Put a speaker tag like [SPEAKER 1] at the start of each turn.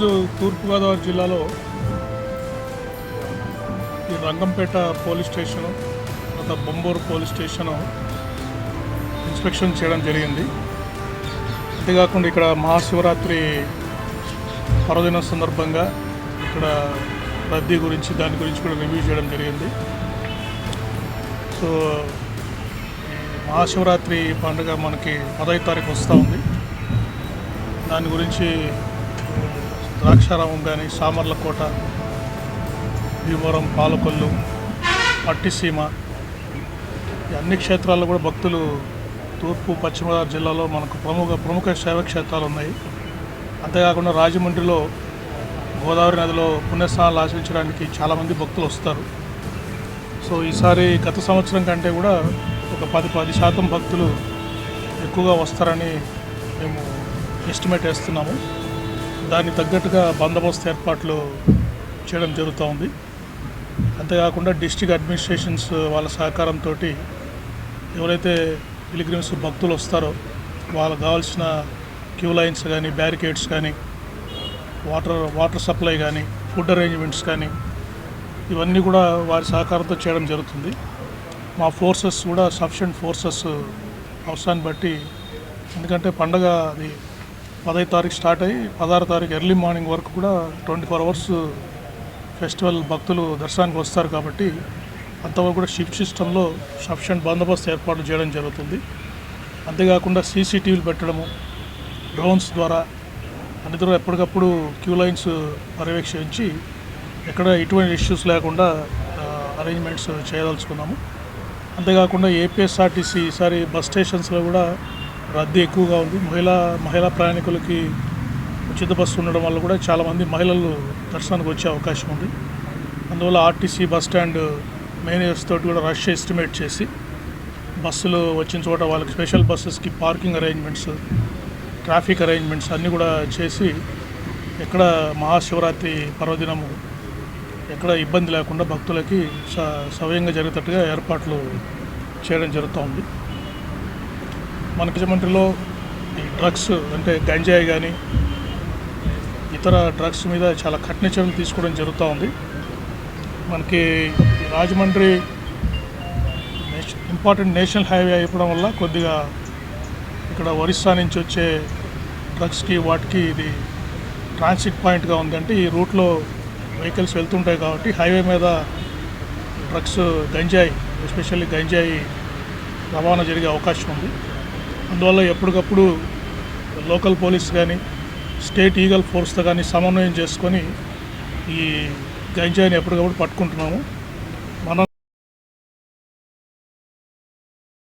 [SPEAKER 1] తూర్పుగోదావరి జిల్లాలో ఈ Rangampeta police station తర్వాత బొంబూరు పోలీస్ స్టేషను ఇన్స్పెక్షన్ చేయడం జరిగింది. అంతేకాకుండా ఇక్కడ మహాశివరాత్రి పర్వదినం సందర్భంగా ఇక్కడ రద్దీ గురించి దాని గురించి కూడా రివ్యూ చేయడం జరిగింది. సో మహాశివరాత్రి పండుగ మనకి పదహైదు తారీఖు వస్తూ ఉంది. దాని గురించి ద్రాక్షారామం కానీ సామర్లకోట భీమవరం పాలకొల్లు పట్టిసీమ ఈ అన్ని క్షేత్రాల్లో కూడా భక్తులు తూర్పు పశ్చిమ గోదావరి జిల్లాలో మనకు ప్రముఖ ప్రముఖ శైవ క్షేత్రాలు ఉన్నాయి. అంతేకాకుండా రాజమండ్రిలో గోదావరి నదిలో పుణ్యస్నానాలు ఆచరించడానికి చాలామంది భక్తులు వస్తారు. సో ఈసారి గత సంవత్సరం కంటే కూడా ఒక పది పది శాతం భక్తులు ఎక్కువగా వస్తారని మేము ఎస్టిమేట్ వేస్తున్నాము. దానికి తగ్గట్టుగా బందోబస్తు ఏర్పాట్లు చేయడం జరుగుతూ ఉంది. అంతేకాకుండా డిస్టిక్ అడ్మినిస్ట్రేషన్స్ వాళ్ళ సహకారంతో ఎవరైతే పిలిగ్రిమ్స్ భక్తులు వస్తారో వాళ్ళకు కావాల్సిన క్యూ లైన్స్ కానీ బ్యారికేడ్స్ కానీ వాటర్ వాటర్ సప్లై కానీ ఫుడ్ అరేంజ్మెంట్స్ కానీ ఇవన్నీ కూడా వారి సహకారంతో చేయడం జరుగుతుంది. మా ఫోర్సెస్ కూడా సఫిషియంట్ ఫోర్సెస్ అవసరాన్ని బట్టి ఎందుకంటే పండగ అది పదహైదు తారీఖు స్టార్ట్ అయ్యి పదహారు తారీఖు ఎర్లీ మార్నింగ్ వరకు కూడా ట్వంటీ ఫోర్ అవర్స్ ఫెస్టివల్ భక్తులు దర్శనానికి వస్తారు కాబట్టి అంతవరకు కూడా షిఫ్ట్ సిస్టంలో సఫిషియంట్ బందోబస్తు ఏర్పాట్లు చేయడం జరుగుతుంది. అంతేకాకుండా సీసీటీవీలు పెట్టడము డ్రోన్స్ ద్వారా అన్నితరం ఎప్పటికప్పుడు క్యూ లైన్స్ పర్యవేక్షించి ఎక్కడ ఎటువంటి ఇష్యూస్ లేకుండా అరేంజ్మెంట్స్ చేయదలుచుకున్నాము. అంతేకాకుండా ఏపీఎస్ఆర్టీసీ ఈసారి బస్ స్టేషన్స్లో కూడా రద్దీ ఎక్కువగా ఉంది. మహిళా మహిళా ప్రయాణికులకి ఉచిత బస్సు ఉండడం వల్ల కూడా చాలామంది మహిళలు దర్శనానికి వచ్చే అవకాశం ఉంది. అందువల్ల ఆర్టీసీ బస్ స్టాండ్ మేనేజర్స్ తోటి కూడా రష్ ఎస్టిమేట్ చేసి బస్సులు వచ్చిన చోట వాళ్ళకి స్పెషల్ బస్సెస్కి పార్కింగ్ అరేంజ్మెంట్స్ ట్రాఫిక్ అరేంజ్మెంట్స్ అన్నీ కూడా చేసి ఎక్కడ మహాశివరాత్రి పర్వదినము ఎక్కడ ఇబ్బంది లేకుండా భక్తులకి స సవ్యంగా జరిగేటట్టుగా ఏర్పాట్లు చేయడం జరుగుతూ ఉంది. మన ముఖ్యమంత్రిలో ఈ డ్రగ్స్ అంటే గంజాయి కానీ ఇతర డ్రగ్స్ మీద చాలా కఠిన చర్యలు తీసుకోవడం జరుగుతూ ఉంది. మనకి రాజమండ్రి ఇంపార్టెంట్ నేషనల్ హైవే అయిపోవడం వల్ల కొద్దిగా ఇక్కడ ఒరిస్సా నుంచి వచ్చే డ్రగ్స్కి వాటికి ఇది ట్రాన్సిట్ పాయింట్గా ఉంది. అంటే ఈ రూట్లో వెహికల్స్ వెళ్తుంటాయి కాబట్టి హైవే మీద డ్రగ్స్ గంజాయి ఎస్పెషల్లీ గంజాయి రవాణా జరిగే అవకాశం ఉంది. అందువల్ల ఎప్పటికప్పుడు లోకల్ పోలీస్ కానీ స్టేట్ ఈగల్ ఫోర్స్తో కానీ సమన్వయం చేసుకొని ఈ గంజాయిని ఎప్పటికప్పుడు పట్టుకుంటున్నాము.